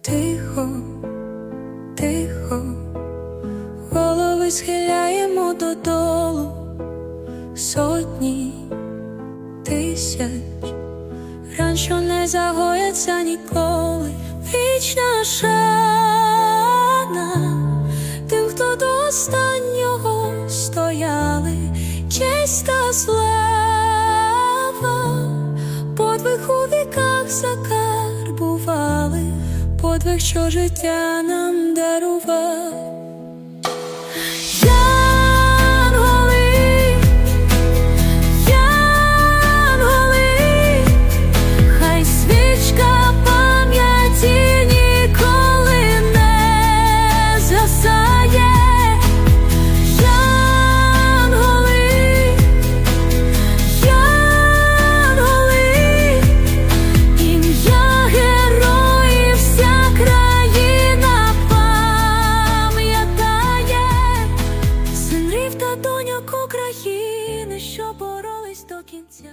Тихо, тихо, голови схиляємо додолу сотні тисяч, ран, не загояться ніколи, вічна шана тим, хто до останнього стояли, чиста та. Подвиг, що життя нам дарував. та доньок України, що боролись до кінця.